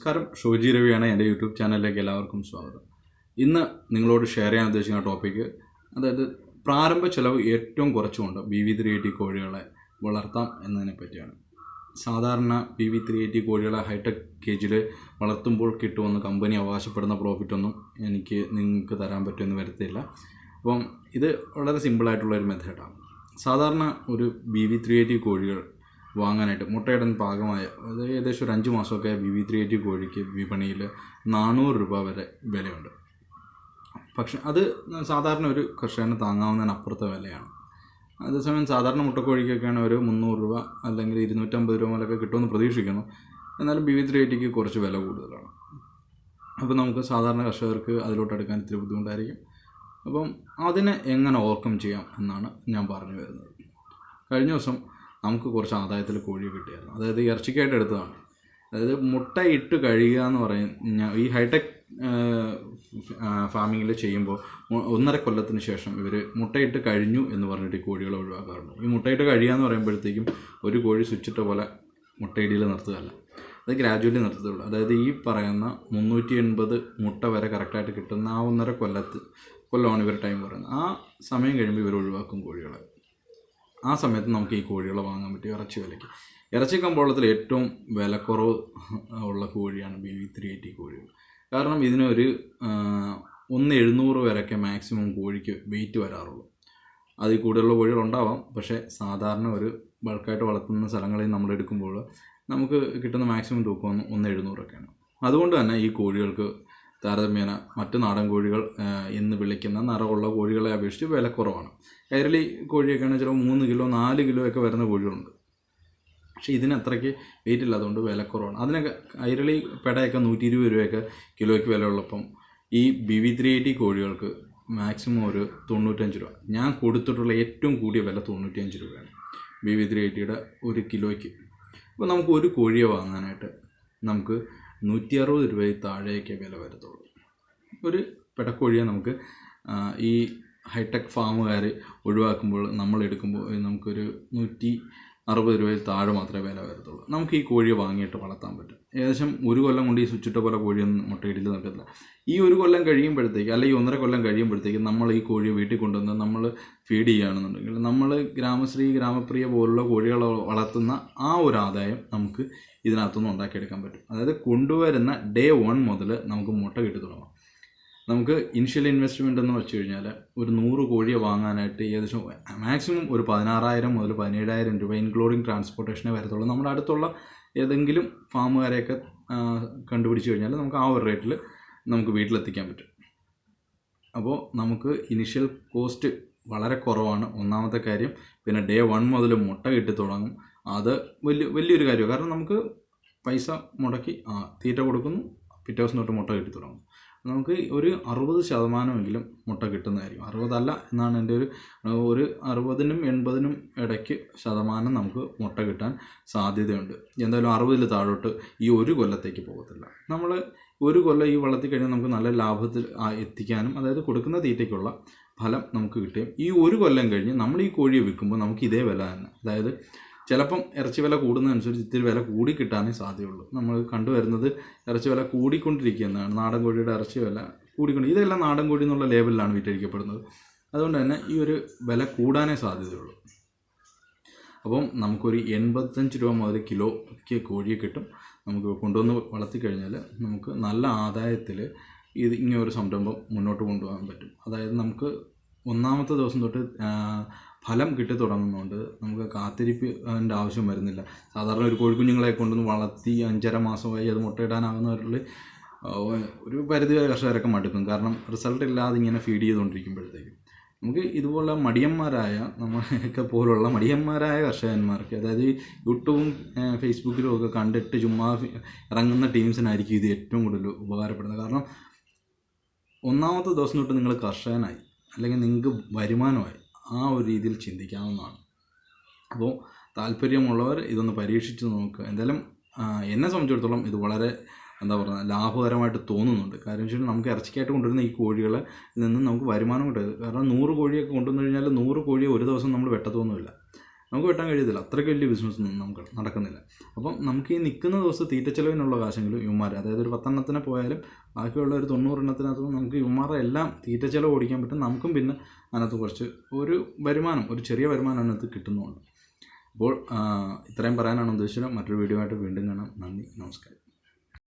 നമസ്കാരം. ഷോജി രവിയാണ് എന്റെ യൂട്യൂബ് ചാനലിലേക്ക് എല്ലാവർക്കും സ്വാഗതം. ഇന്ന് നിങ്ങളോട് ഷെയർ ചെയ്യാൻ ഉദ്ദേശിക്കുന്ന ടോപ്പിക്ക് അതായത് പ്രാരംഭ ചിലവ് ഏറ്റവും കുറച്ചുകൊണ്ട് ബി വി ത്രീ എയ്റ്റി കോഴികളെ വളർത്താം എന്നതിനെ പറ്റിയാണ്. സാധാരണ ബി വി ത്രീ എയ്റ്റി കോഴികളെ ഹൈടെക് കേജിൽ വളർത്തുമ്പോൾ കിട്ടുമെന്ന് കമ്പനി അവകാശപ്പെടുന്ന പ്രോഫിറ്റൊന്നും എനിക്ക് നിങ്ങൾക്ക് തരാൻ പറ്റുമെന്ന് വരത്തില്ല അപ്പം ഇത് വളരെ സിമ്പിളായിട്ടുള്ള ഒരു മെത്തേഡാണ് സാധാരണ ഒരു ബി വി ത്രീ എയ്റ്റി കോഴികൾ വാങ്ങാനായിട്ട്. മുട്ടയുടെ പാകമായ അത് ഏകദേശം ഒരു അഞ്ച് മാസമൊക്കെ ബി വി ത്രീ എയ്റ്റി കോഴിക്ക് വിപണിയിൽ നാനൂറ് രൂപ വരെ വിലയുണ്ട്. പക്ഷെ അത് സാധാരണ ഒരു കർഷകന് താങ്ങാവുന്നതിനപ്പുറത്തെ വിലയാണ്. അതേസമയം സാധാരണ മുട്ടക്കോഴിക്കൊക്കെയാണ് ഒരു മുന്നൂറ് രൂപ അല്ലെങ്കിൽ ഇരുന്നൂറ്റമ്പത് രൂപ മുതലൊക്കെ കിട്ടുമെന്ന് പ്രതീക്ഷിക്കുന്നു. എന്നാലും ബി വി ത്രീ എയ്റ്റിക്ക് കുറച്ച് വില കൂടുതലാണ്. അപ്പോൾ നമുക്ക് സാധാരണ കർഷകർക്ക് അതിലോട്ട് എടുക്കാൻ ഇത്തിരി ബുദ്ധിമുട്ടായിരിക്കും. അപ്പം അതിനെ എങ്ങനെ ഓവർകം ചെയ്യാം എന്നാണ് ഞാൻ പറഞ്ഞു വരുന്നത്. കഴിഞ്ഞ ദിവസം നമുക്ക് കുറച്ച് ആദായത്തിൽ കോഴി കിട്ടിയായിരുന്നു. അതായത് ഇറച്ചിക്കായിട്ട് എടുത്തതാണ്. അതായത് മുട്ട ഇട്ട് കഴിയുക എന്ന് പറയുന്ന ഈ ഹൈടെക് ഫാമിങ്ങിൽ ചെയ്യുമ്പോൾ ഒന്നര കൊല്ലത്തിന് ശേഷം ഇവർ മുട്ടയിട്ട് കഴിഞ്ഞു എന്ന് പറഞ്ഞിട്ട് ഈ കോഴികളെ ഒഴിവാക്കാറുണ്ട്. ഈ മുട്ടയിട്ട് കഴിയുക എന്ന് പറയുമ്പോഴത്തേക്കും ഒരു കോഴി സ്വിച്ചിട്ട പോലെ മുട്ടയിടിയിൽ നിർത്തുകയല്ല. അത് ഗ്രാജുവലി നിർത്തത്തുള്ളൂ. അതായത് ഈ പറയുന്ന മുന്നൂറ്റി എൺപത് മുട്ട വരെ കറക്റ്റായിട്ട് കിട്ടുന്ന ആ ഒന്നര കൊല്ലത്ത് കൊല്ലമാണ് ഇവർ ടൈം പറയുന്നത്. ആ സമയം കഴിയുമ്പോൾ ഇവർ ഒഴിവാക്കും കോഴികളെ. ആ സമയത്ത് നമുക്ക് ഈ കോഴികളെ വാങ്ങാൻ പറ്റും ഇറച്ചി വിലയ്ക്ക്. ഇറച്ചി കമ്പോളത്തിൽ ഏറ്റവും വിലക്കുറവ് ഉള്ള കോഴിയാണ് ബി വി ത്രീ എയ്റ്റി കോഴികൾ. കാരണം ഇതിനൊരു ഒന്ന് എഴുന്നൂറ് വരെയൊക്കെ മാക്സിമം കോഴിക്ക് വെയിറ്റ് വരാറുള്ളൂ. അതിൽ കൂടുതലുള്ള കോഴികൾ ഉണ്ടാവാം. പക്ഷേ സാധാരണ ഒരു ബൾക്കായിട്ട് വളർത്തുന്ന സ്ഥലങ്ങളിൽ നമ്മൾ എടുക്കുമ്പോൾ നമുക്ക് കിട്ടുന്ന മാക്സിമം തൂക്കം ഒന്ന് എഴുന്നൂറൊക്കെയാണ് അതുകൊണ്ട് തന്നെ ഈ കോഴികൾക്ക് താരതമ്യേന മറ്റ് നാടൻ കോഴികൾ എന്ന് വിളിക്കുന്ന നിറമുള്ള കോഴികളെ അപേക്ഷിച്ച് വില കുറവാണ്. കൈരളി കോഴിയൊക്കെയാണ് ചിലപ്പോൾ മൂന്ന് കിലോ നാല് കിലോ ഒക്കെ വരുന്ന കോഴികളുണ്ട്. പക്ഷേ ഇതിന് അത്രയ്ക്ക് വെയിറ്റ് ഇല്ലാത്തതുകൊണ്ട് വില കുറവാണ്. അതിനൊക്കെ കൈരളി പെടയൊക്കെ നൂറ്റി ഇരുപത് രൂപയൊക്കെ കിലോയ്ക്ക് വില ഉള്ളപ്പം ഈ ബി വി ത്രീ എയ്റ്റി കോഴികൾക്ക് മാക്സിമം ഒരു തൊണ്ണൂറ്റഞ്ച് രൂപ. ഞാൻ കൊടുത്തിട്ടുള്ള ഏറ്റവും കൂടിയ വില തൊണ്ണൂറ്റിയഞ്ച് രൂപയാണ് ബി വി ത്രീ എയ്റ്റിയുടെ ഒരു കിലോയ്ക്ക്. അപ്പോൾ നമുക്ക് ഒരു കോഴിയെ വാങ്ങാനായിട്ട് നമുക്ക് നൂറ്റി അറുപത് രൂപയിൽ താഴേക്കേ വില വരത്തുള്ളൂ. ഒരു പെടക്കോഴിയെ നമുക്ക് ഈ ഹൈടെക് ഫാമുകാർ ഒഴിവാക്കുമ്പോൾ നമ്മൾ എടുക്കുമ്പോൾ നമുക്കൊരു നൂറ്റി അറുപത് രൂപയിൽ താഴെ മാത്രമേ വില വരത്തുള്ളൂ. നമുക്ക് ഈ കോഴിയെ വാങ്ങിയിട്ട് വളർത്താൻ പറ്റും. ഏകദേശം ഒരു കൊല്ലം കൊണ്ട് ഈ സ്വിച്ചിട്ട പോലെ കോഴിയൊന്നും മുട്ടയിടിൽ നിൽക്കത്തില്ല ഈ ഒരു കൊല്ലം കഴിയുമ്പോഴത്തേക്ക് അല്ലെങ്കിൽ ഒന്നര കൊല്ലം കഴിയുമ്പോഴത്തേക്ക് നമ്മൾ ഈ കോഴിയെ വീട്ടിൽ കൊണ്ടുവന്ന് നമ്മൾ ഫീഡ് ചെയ്യുകയാണെന്നുണ്ടെങ്കിൽ നമ്മൾ ഗ്രാമശ്രീ ഗ്രാമപ്രിയ പോലുള്ള കോഴികളെ വളർത്തുന്ന ആ ഒരു ആദായം നമുക്ക് ഇതിനകത്തുനിന്ന് ഉണ്ടാക്കിയെടുക്കാൻ പറ്റും. അതായത് കൊണ്ടുവരുന്ന ഡേ വൺ മുതൽ നമുക്ക് മുട്ട കിട്ടി തുടങ്ങാം. നമുക്ക് ഇനിഷ്യൽ ഇൻവെസ്റ്റ്മെന്റ് എന്ന് വെച്ച് കഴിഞ്ഞാൽ ഒരു നൂറ് കോഴിയെ വാങ്ങാനായിട്ട് ഏകദേശം മാക്സിമം ഒരു പതിനാറായിരം മുതൽ പതിനേഴായിരം രൂപ ഇൻക്ലൂഡിങ് ട്രാൻസ്പോർട്ടേഷനെ വരത്തുള്ളൂ. നമ്മുടെ അടുത്തുള്ള ഏതെങ്കിലും ഫാമുകാരെയൊക്കെ കണ്ടുപിടിച്ച് കഴിഞ്ഞാൽ നമുക്ക് ആ ഒരു റേറ്റിൽ നമുക്ക് വീട്ടിലെത്തിക്കാൻ പറ്റും. അപ്പോൾ നമുക്ക് ഇനിഷ്യൽ കോസ്റ്റ് വളരെ കുറവാണ്. ഒന്നാമത്തെ കാര്യം പിന്നെ ഡേ വൺ മുതൽ മുട്ട കിട്ടി തുടങ്ങും. അത് വലിയ വലിയൊരു കാര്യമാണ്. കാരണം നമുക്ക് പൈസ മുടക്കി തീറ്റ കൊടുക്കുന്നു പിറ്റേ ദിവസം തൊട്ട് മുട്ട കിട്ടി തുടങ്ങും. നമുക്ക് ഒരു അറുപത് ശതമാനമെങ്കിലും മുട്ട കിട്ടുന്നതായിരിക്കും. അറുപതല്ല എന്നാണ് എന്റെ ഒരു ഒരു അറുപതിനും എൺപതിനും ഇടയ്ക്ക് ശതമാനം നമുക്ക് മുട്ട കിട്ടാൻ സാധ്യതയുണ്ട്. എന്തായാലും അറുപതിൽ താഴോട്ട് ഈ ഒരു കൊല്ലത്തേക്ക് പോകത്തില്ല. നമ്മൾ ഒരു കൊല്ലം ഈ വളർത്തി കഴിഞ്ഞാൽ നമുക്ക് നല്ല ലാഭത്തിൽ എത്തിക്കാനും അതായത് കൊടുക്കുന്ന തീറ്റയ്ക്കുള്ള ഫലം നമുക്ക് കിട്ടുകയും ഈ ഒരു കൊല്ലം കഴിഞ്ഞ് നമ്മൾ ഈ കോഴിയെ വിൽക്കുമ്പോൾ നമുക്ക് ഇതേ വില തന്നെ. അതായത് ചിലപ്പം ഇറച്ചി വില കൂടുന്നതനുസരിച്ച് ഇത്തിരി വില കൂടി കിട്ടാനേ സാധ്യതയുള്ളൂ. നമ്മൾ കണ്ടുവരുന്നത് ഇറച്ചി വില കൂടിക്കൊണ്ടിരിക്കുന്നതാണ് നാടൻ കോഴിയുടെ ഇറച്ചി വില കൂടിക്കൊണ്ട് ഇതെല്ലാം നാടൻ കോഴി എന്നുള്ള ലേബലിലാണ് വിറ്റഴിക്കപ്പെടുന്നത്. അതുകൊണ്ട് തന്നെ ഈ ഒരു വില കൂടാനേ സാധ്യതയുള്ളൂ. അപ്പം നമുക്കൊരു എൺപത്തഞ്ച് രൂപ മുതൽ കിലോയ്ക്ക് കോഴിയെ കിട്ടും. നമുക്ക് കൊണ്ടുവന്ന് വളർത്തി കഴിഞ്ഞാൽ നമുക്ക് നല്ല ആദായത്തിൽ ഇത് ഇങ്ങനെ ഒരു സംരംഭം മുന്നോട്ട് കൊണ്ടുപോകാൻ പറ്റും. അതായത് നമുക്ക് ഒന്നാമത്തെ ദിവസം തൊട്ട് ഫലം കിട്ടി തുടങ്ങുന്നതുകൊണ്ട് നമുക്ക് കാത്തിരിപ്പിന്റെ ആവശ്യം വരുന്നില്ല. സാധാരണ ഒരു കോഴിക്കുഞ്ഞുങ്ങളെ കൊണ്ടുവന്ന് വളർത്തി അഞ്ചര മാസമായി അത് മുട്ടയിടാനാകുന്നവരിൽ ഒരു പരിധിവരെ കർഷകരൊക്കെ മടുക്കും. കാരണം റിസൾട്ട് ഇല്ലാതെ ഇങ്ങനെ ഫീഡ് ചെയ്തുകൊണ്ടിരിക്കുമ്പോഴത്തേക്കും. നമുക്ക് ഇതുപോലെ മടിയന്മാരായ നമ്മളെയൊക്കെ പോലുള്ള മടിയന്മാരായ കർഷകന്മാർക്ക് അതായത് യൂട്യൂബും ഫേസ്ബുക്കിലും ഒക്കെ കണ്ടിട്ട് ചുമ്മാ ഇറങ്ങുന്ന ടീംസിനായിരിക്കും ഇത് ഏറ്റവും കൂടുതൽ ഉപകാരപ്പെടുന്നത്. കാരണം ഒന്നാമത്തെ ദിവസം തൊട്ട് നിങ്ങൾ കർഷകനായി. അല്ലെങ്കിൽ നിങ്ങൾക്ക് വരുമാനമായി ആ ഒരു രീതിയിൽ ചിന്തിക്കാവുന്നതാണ്. അപ്പോൾ താല്പര്യമുള്ളവർ ഇതൊന്ന് പരീക്ഷിച്ച് നോക്കുക. എന്തായാലും എന്നെ സംബന്ധിച്ചിടത്തോളം ഇത് വളരെ എന്താ പറയുക ലാഭകരമായിട്ട് തോന്നുന്നുണ്ട്. കാരണം വെച്ചാൽ നമുക്ക് ഇറച്ചിക്കായിട്ട് കൊണ്ടുവരുന്ന ഈ കോഴികളിൽ നിന്ന് നമുക്ക് വരുമാനം കിട്ടരുത് കാരണം നൂറ് കോഴിയൊക്കെ കൊണ്ടുവന്നു കഴിഞ്ഞാൽ നൂറ് കോഴിയെ ഒരു ദിവസം നമ്മൾ വെട്ടത്തൊന്നുമില്ല. നമുക്ക് വെട്ടാൻ കഴിയത്തില്ല. അത്രയ്ക്ക് വലിയ ബിസിനസ് നമുക്ക് നടക്കുന്നില്ല. അപ്പം നമുക്ക് ഈ നിൽക്കുന്ന ദിവസം തീറ്റ ചെലവിനുള്ള കാശെങ്കിലും യുമാർ അതായത് ഒരു പത്തെണ്ണത്തിന് പോയാലും ബാക്കിയുള്ള ഒരു തൊണ്ണൂറെണ്ണത്തിനകത്ത് നമുക്ക് യുമാറെ എല്ലാം തീറ്റ ചെലവ് ഓടിക്കാൻ പറ്റും. നമുക്കും പിന്നെ അതിനകത്ത് കുറച്ച് ഒരു വരുമാനം ഒരു ചെറിയ വരുമാനം അതിനകത്ത് കിട്ടുന്നുമുണ്ട് അപ്പോൾ ഇത്രയും പറയാനാണ് ഉദ്ദേശിച്ചത്. മറ്റൊരു വീഡിയോ ആയിട്ട് വീണ്ടും കാണാം. നന്ദി നമസ്കാരം.